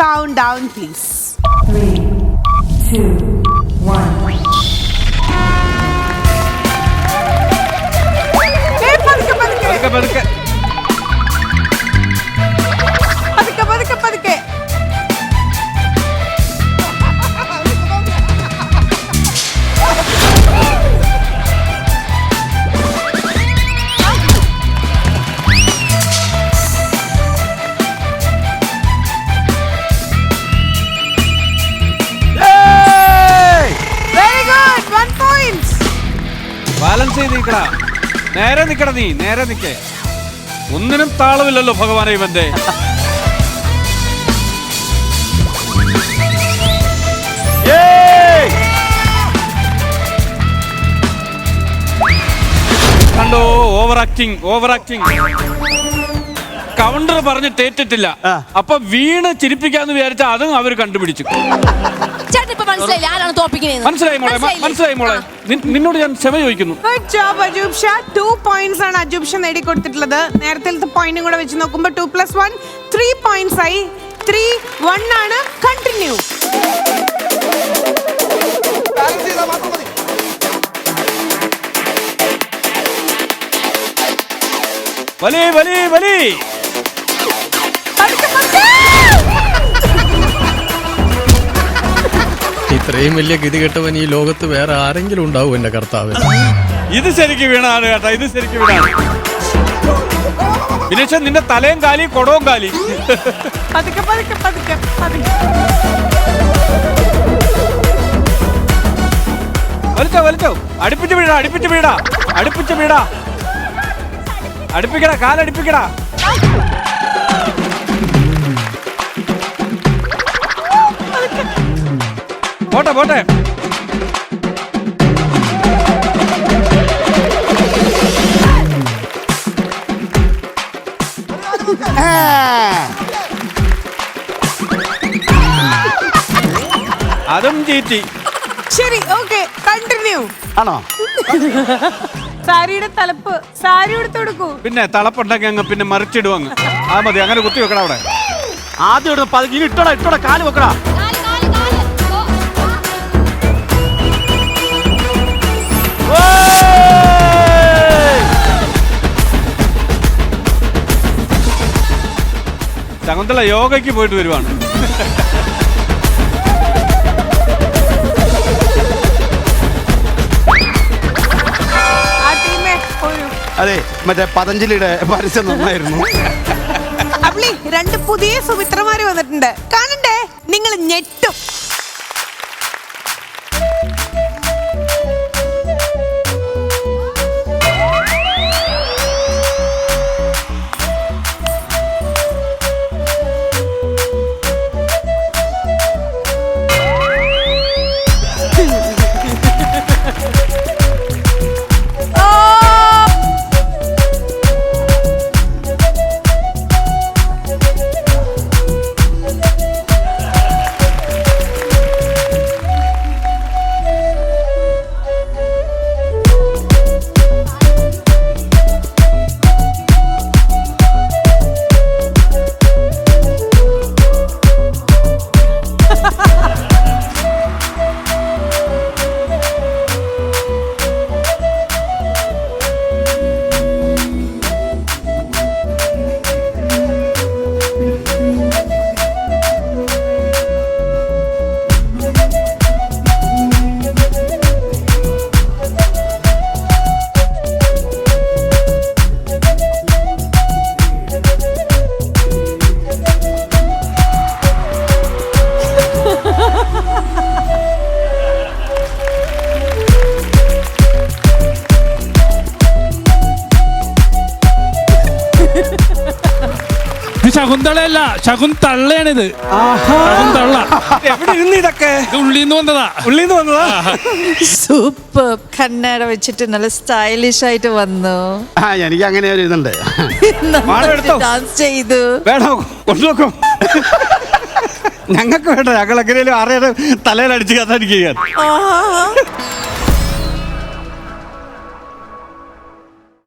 Count down please പതുക്കെ balance ചെയ്ത് നിൽക്കടാ. നേരെ നിൽക്കട നീ നേരെ നിൽക്കേ ഒന്നിനും താളമില്ലല്ലോ ഭഗവാനെ ഇവന്റെ. കണ്ടോ over acting over acting counter പറഞ്ഞ് തേറ്റിട്ടില്ല. അപ്പൊ വീണ് ചിരിപ്പിക്കാന്ന് വിചാരിച്ച അതും അവർ കണ്ടുപിടിച്ചു. ചേട്ടൻ ഇപ്പൊ മനസ്സിലായില്ല ആരാണ് തോപ്പിക്കുന്നത് മനസ്സിലായി മോളെ മ- മനസ്സിലായി മോളെ. നിൻ- നിന്നോട് ഞാൻ ക്ഷമ ചോദിക്കുന്നു. Good job Ajoob Shah two points ആണ് അജൂബ് ഷാ നേടിക്കൊടുത്തിട്ടുള്ളത്. നേരത്തെ പോയിന്റും കൂടെ വെച്ച് നോക്കുമ്പോൾ two plus one three points ആയി. ത്രീ വൺ ആണ്. കണ്ടിന്യൂ വലി വലി വലി. ഇത്രയും വലിയ ഗതി കെട്ടവൻ ഈ ലോകത്ത് വേറെ ആരെങ്കിലും ഉണ്ടാവും എന്റെ കർത്താവ്. ഇത് ശരിക്ക് വീണാണ് കേട്ടോ ഇത് ശരിക്ക് വീണാണ്. വിനീഷ നിന്റെ തലയും കാലി കൊടവും കാലി. പതുക്കെ പതുക്കെ പതുക്കെ പതുക്കെ. വലിച്ചോ വലിച്ചോ. അടുപ്പിച്ച് വീടാ അടുപ്പിച്ച് വീടാ അടുപ്പിച്ച് വീടാ അടുപ്പിക്കടാ കാലടുപ്പിക്കടാ. പോട്ടെ പോട്ടെ. അതും ചീറ്റി. ശരി ഓക്കെ കണ്ടിന്യൂ ആണോ? സാരിയുടെ തലപ്പ് സാരി എടുത്തു കൊടുക്കൂ പിന്നെ തളപ്പുണ്ടെങ്കിൽ അങ്ങ് പിന്നെ മറിച്ചിടുവങ്ങ്. ആ മതി അങ്ങനെ കുത്തി വെക്കണം അവിടെ. ആദ്യം ഇടുന്ന പതുക്കെ ഇനി ഇട്ടോടാ ഇട്ടോടാ കാൽ വെക്കടാ. ശകുന്തള യോഗയ്ക്ക് പോയിട്ട് വരുവാണ്. അതെ മറ്റേ പതഞ്ജലിയുടെ പരസ്യം നന്നായിരുന്നു. രണ്ട് പുതിയ സുമിത്രമാര് വന്നിട്ടുണ്ട്. കാണണ്ടേ? നിങ്ങൾ ഞെട്ടും. ശകുന്തളയല്ല ശകുന്തള്ളയാണിത്. ശകുന്തള്ള. എവിടെ ഇരുന്ന് ഇതൊക്കെ? ഇത് ഉള്ളിന്ന് വന്നതാ. ഉള്ളിന്ന് വന്നതാ? സൂപ്പർ. കണ്ണട വെച്ചിട്ട് നല്ല സ്റ്റൈലിഷ് ആയിട്ട് വന്നു. ആ എനിക്ക് അങ്ങനെ ഒരു ഇതുണ്ട്. മാഡം എടുത്തോ? ഡാൻസ് ചെയ്തു. വേണോ? കൊണ്ടുനോക്കും ഞങ്ങൾക്ക് വേണ്ട ഞങ്ങൾ എങ്ങനെയാലും അറിയാതെ തലയിൽ അടിച്ച് കഥാനിക്കുകയാണ് ആഹാ.